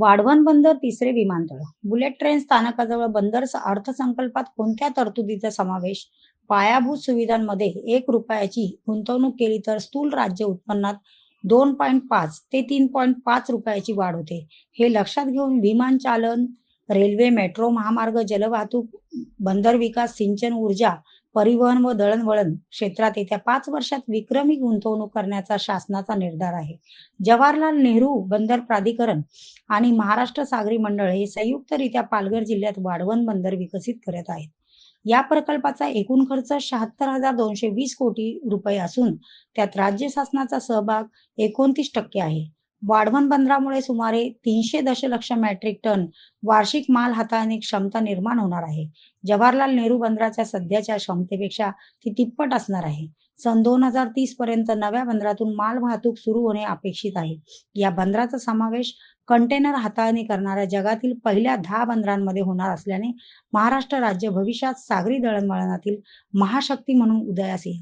वाढवण बंदर तिसरे विमानतळ. बुलेट ट्रेन स्थानकाजवळ बंदर अर्थसंकल्पात कोणत्या तरतुदीचा समावेश? पायाभूत सुविधांमध्ये एक रुपयाची गुंतवणूक केली तर स्थूल राज्य उत्पन्नात दोन पॉईंट पाच ते तीन पॉईंट पाच रुपयाची वाढ होते. हे लक्षात घेऊन विमान चालन रेल्वे मेट्रो महामार्ग जलवाहतूक बंदर विकास सिंचन ऊर्जा परिवहन व दळणवळण क्षेत्रात येत्या पाच वर्षात विक्रमी गुंतवणूक करण्याचा शासनाचा निर्धार आहे. जवाहरलाल नेहरू बंदर प्राधिकरण आणि महाराष्ट्र सागरी मंडळ हे संयुक्तरित्या पालघर जिल्ह्यात वाढवण बंदर विकसित करत आहेत. या प्रकल्पाचा एकूण खर्च शहात्तर हजार दोनशे वीस कोटी रुपये असून त्यात राज्य शासनाचा सहभाग एकोणतीस टक्के आहे. वाढवण बंदरामुळे सुमारे तीनशे दशलक्ष मेट्रिक टन वार्षिक माल हाताळणी क्षमता निर्माण होणार आहे. जवाहरलाल नेहरू बंदराच्या सध्याच्या क्षमतेपेक्षा ती तिप्पट असणार आहे. सन दोन हजार तीस पर्यंत नव्या बंदरातून माल वाहतूक सुरू होणे अपेक्षित आहे. या बंदराचा समावेश कंटेनर हाताळणी करणाऱ्या जगातील पहिल्या दहा बंदरांमध्ये होणार असल्याने महाराष्ट्र राज्य भविष्यात सागरी दळणवळणातील महाशक्ती म्हणून उदयास येईल.